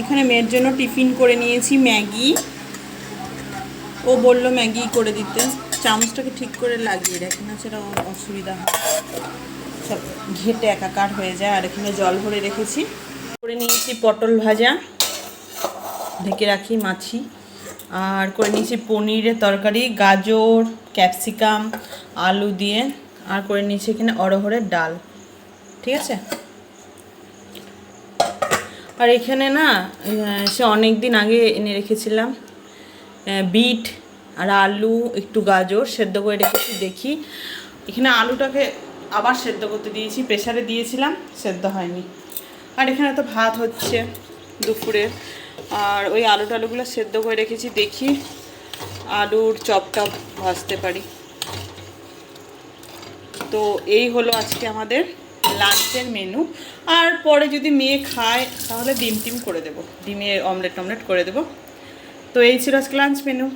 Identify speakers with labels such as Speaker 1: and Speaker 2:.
Speaker 1: এখানে মেয়ের জন্য টিফিন করে নিয়েছি ম্যাগি। ও বলল ম্যাগি করে দিতে। চামচটাকে ঠিক করে লাগিয়ে রাখি, না সেটা অসুবিধা হয়। সব ঘেটে একাকার হয়ে যায়, আর এখানে জল ভরে রেখেছি। করে নিয়েছি পটল ভাজা, ঢেকে রাখি মাছি, আর করে নিয়েছি পনিরের তরকারি, গাজর, ক্যাপসিকাম, আলু দিয়ে, আর করে নিয়েছি এখানে অরহরের ডাল। ঠিক আছে? আর এখানে না সে অনেক দিন আগে এনে রেখেছিলাম বিট আর আলু, একটু গাজর সেদ্ধ করে রেখেছি, দেখি। এখানে আলুটাকে আবার সেদ্ধ করতে দিয়েছি, প্রেসারে দিয়েছিলাম, সেদ্ধ হয়নি। আর এখানে তো ভাত হচ্ছে দুপুরে। আর ওই আলু টালুগুলো সেদ্ধ করে রেখেছি, দেখি আলুর চপ টপ ভাজতে পারি। তো এই হলো আজকে আমাদের লাঞ্চের মেনু। আর পরে যদি মেয়ে খায়, তাহলে ডিম টিম করে দেবো। ডিমে অমলেট টমলেট করে দেবো। তো এই ছিল আজকে লাঞ্চ মেনু